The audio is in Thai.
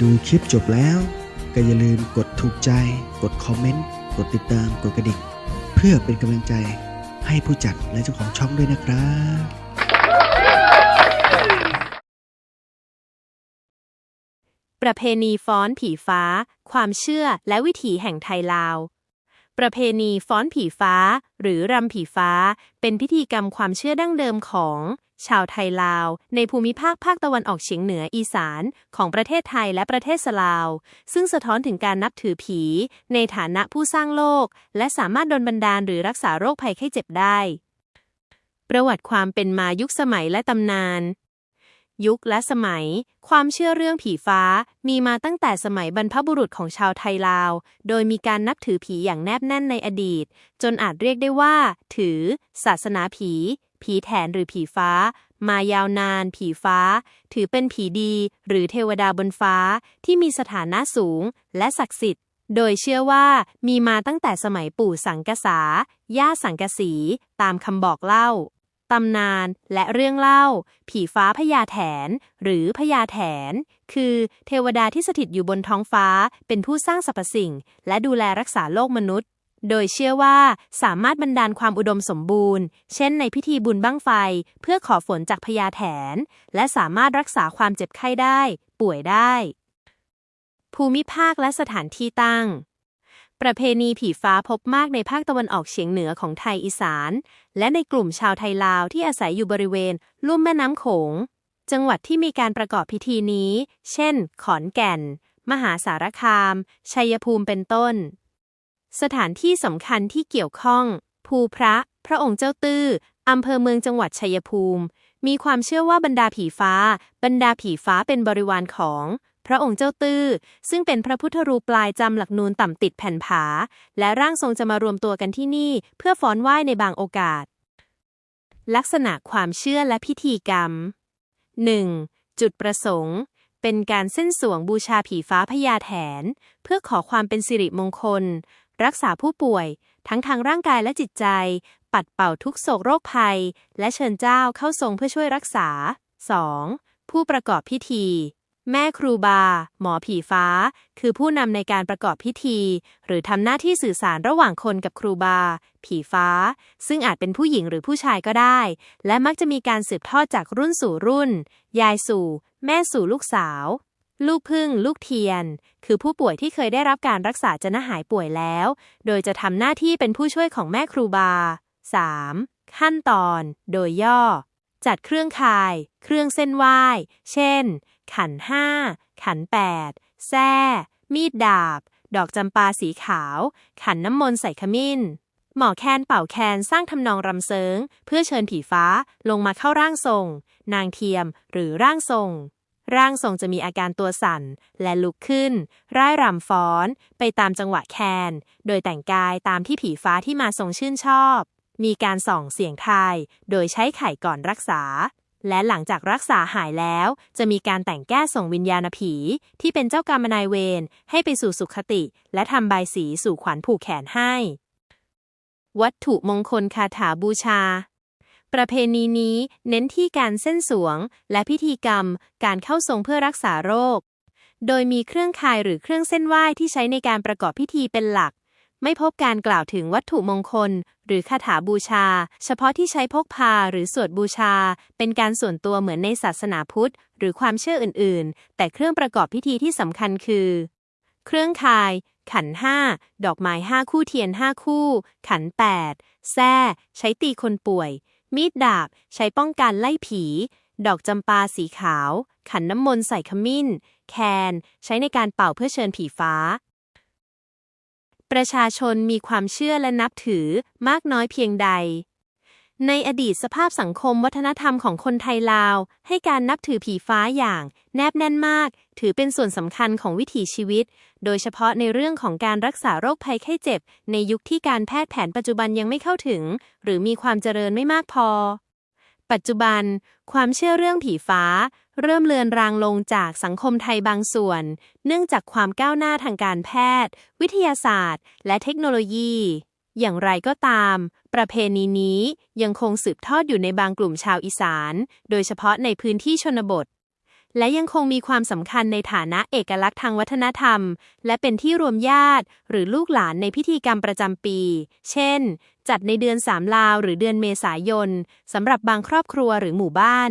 ดูคลิปจบแล้ว ก็อย่าลืมกดถูกใจ กดคอมเมนต์ กดติดตาม กดกระดิ่ง เพื่อเป็นกำลังใจให้ผู้จัดและเจ้าของช่องด้วยนะครับประเพณีฟ้อนผีฟ้า ความเชื่อและวิถีแห่งไทยลาว ประเพณีฟ้อนผีฟ้า หรือรำผีฟ้า เป็นพิธีกรรมความเชื่อดั้งเดิมของ ชาวไทยลาว ในภูมิภาคภาคตะวันออกเฉียงเหนืออีสาน ของประเทศไทยและประเทศสลาว ซึ่งสะท้อนถึงการนับถือผี ในฐานะผู้สร้างโลก และสามารถดลบันดาลหรือรักษาโรคภัยไข้เจ็บได้ ประวัติความเป็นมายุคสมัยและตำนานยุคและสมัย ความเชื่อเรื่องผีฟ้ามีมาตั้งแต่สมัยบรรพบุรุษของชาวไทยลาว โดยมีการนับถือผีอย่างแนบแน่นในอดีต จนอาจเรียกได้ว่า ถือ ศาสนาผี ผีแถนหรือผีฟ้า มายาวนาน ผีฟ้า ถือเป็นผีดี หรือเทวดาบนฟ้าที่มีสถานะสูง และศักดิ์สิทธิ์ โดยเชื่อว่ามีมาตั้งแต่สมัยปู่สังกษา ย่าสังกสี ตามคำบอกเล่าตำนานและเรื่องเล่า ผีฟ้าพญาแถน หรือพญาแถน คือเทวดาที่สถิตอยู่บนท้องฟ้า เป็นผู้สร้างสรรพสิ่ง และดูแลรักษาโลกมนุษย์ โดยเชื่อว่าสามารถบันดาลความอุดมสมบูรณ์ เช่นในพิธีบุญบั้งไฟ เพื่อขอฝนจากพญาแถน และสามารถรักษาความเจ็บไข้ได้ ป่วยได้ ภูมิภาคและสถานที่ตั้ง ประเพณีผีฟ้าพบมากในภาคตะวันออกเฉียงเหนือของไทยอีสาน และในกลุ่มชาวไทยลาวที่อาศัยอยู่บริเวณ ลุ่มแม่น้ำโขง จังหวัดที่มีการประกอบพิธีนี้ เช่น ขอนแก่น มหาสารคาม ชัยภูมิเป็นต้น สถานที่สำคัญที่เกี่ยวข้อง ภูพระ พระองค์เจ้าตื้ออำเภอเมืองจังหวัดชัยภูมิ มีความเชื่อว่าบรรดาผีฟ้า บรรดาผีฟ้าเป็นบริวารของ พระองค์เจ้าตื้อ ซึ่งเป็นพระพุทธรูปปลายจำหลักนูนต่ำติดแผ่นผา และร่างทรงจะมารวมตัวกันที่นี่ เพื่อฟ้อนไหว้ในบางโอกาส ลักษณะความเชื่อและพิธีกรรม 1. จุดประสงค์เป็นการเส้นสวงบูชาผีฟ้าพญาแถน เพื่อขอความเป็นสิริมงคล รักษาผู้ป่วย ทั้งทางร่างกายและจิตใจ ปัดเป่าทุกโศกโรคภัย และเชิญเจ้าเข้าทรงเพื่อช่วยรักษา 2. ผู้ประกอบพิธี แม่ครูบา หมอผีฟ้า คือผู้นำในการประกอบพิธี หรือทำหน้าที่สื่อสารระหว่างคนกับครูบา ผีฟ้า ซึ่งอาจเป็นผู้หญิงหรือผู้ชายก็ได้ และมักจะมีการสืบทอดจากรุ่นสู่รุ่น ยายสู่ แม่สู่ลูกสาว ลูกพึ่ง ลูกเทียน คือผู้ป่วยที่เคยได้รับการรักษาจนหายป่วยแล้ว โดยจะทำหน้าที่เป็นผู้ช่วยของแม่ครูบา 3. ขั้นตอน โดยย่อ จัดเครื่องคาย เครื่องเส้นไหว้ เช่น ขันห้า ขันแปดแส้มีดดาบ ดอกจำปาสีขาว ขันน้ำมนต์ใส่ขมิ้น หมอแคนเป่าแคนสร้างทำนองรำเซิง เพื่อเชิญผีฟ้าลงมาเข้าร่างทรง นางเทียมหรือร่างทรง ร่างทรงจะมีอาการตัวสั่น และลุกขึ้น ร่ายรำฟ้อน ไปตามจังหวะแคน โดยแต่งกายตามที่ผีฟ้าที่มาทรงชื่นชอบ มีการส่องเสียงทาย โดยใช้ไข่ก่อนรักษา และหลังจากรักษาหายแล้ว จะมีการแต่งแก้ส่งวิญญาณผี ที่เป็นเจ้ากรรมนายเวรให้ไปสู่สุขติ และทำใบายสีสู่ขวัญผูกแขนให้ วัตถุมงคลคาถาบูชา ประเพณีนี้เน้นที่การเส้นสวง และพิธีกรรม การเข้าทรงเพื่อรักษาโรค โดยมีเครื่องคายหรือเครื่องเส้นไหว้ที่ใช้ในการประกอบพิธีเป็นหลัก ไม่พบการกล่าวถึงวัตถุมงคล หรือคาถาบูชา เฉพาะที่ใช้พกพาหรือสวดบูชา เป็นการส่วนตัวเหมือนในศาสนาพุทธ หรือความเชื่ออื่น ๆ แต่เครื่องประกอบพิธีที่สำคัญคือ เครื่องคายขันห้า ดอกไม้ห้าคู่เทียนห้าคู่ ขันแปดแส้ใช้ตีคนป่วย มีดดาบใช้ป้องกันไล่ผี ดอกจำปาสีขาว ขันน้ำมนต์ใส่ขมิ้น แคน ใช้ในการเป่าเพื่อเชิญผีฟ้า ประชาชนมีความเชื่อและนับถือมากน้อยเพียงใด ในอดีตสภาพสังคมวัฒนธรรมของคนไทยลาว ให้การนับถือผีฟ้าอย่าง แนบแน่นมาก ถือเป็นส่วนสำคัญของวิถีชีวิต โดยเฉพาะในเรื่องของการรักษาโรคภัยไข้เจ็บ ในยุคที่การแพทย์แผนปัจจุบันยังไม่เข้าถึง หรือมีความเจริญไม่มากพอ ปัจจุบัน ความเชื่อเรื่องผีฟ้า เริ่มเลือนรางลงจากสังคมไทยบางส่วน เนื่องจากความก้าวหน้าทางการแพทย์ วิทยาศาสตร์ และเทคโนโลยี อย่างไรก็ตาม ประเพณีนี้ยังคงสืบทอดอยู่ในบางกลุ่มชาวอีสาน โดยเฉพาะในพื้นที่ชนบท และยังคงมีความสำคัญในฐานะเอกลักษณ์ทางวัฒนธรรม และเป็นที่รวมญาติ หรือลูกหลานในพิธีกรรมประจำปี เช่น จัดในเดือนสามลาวหรือเดือนเมษายนสำหรับบางครอบครัวหรือหมู่บ้าน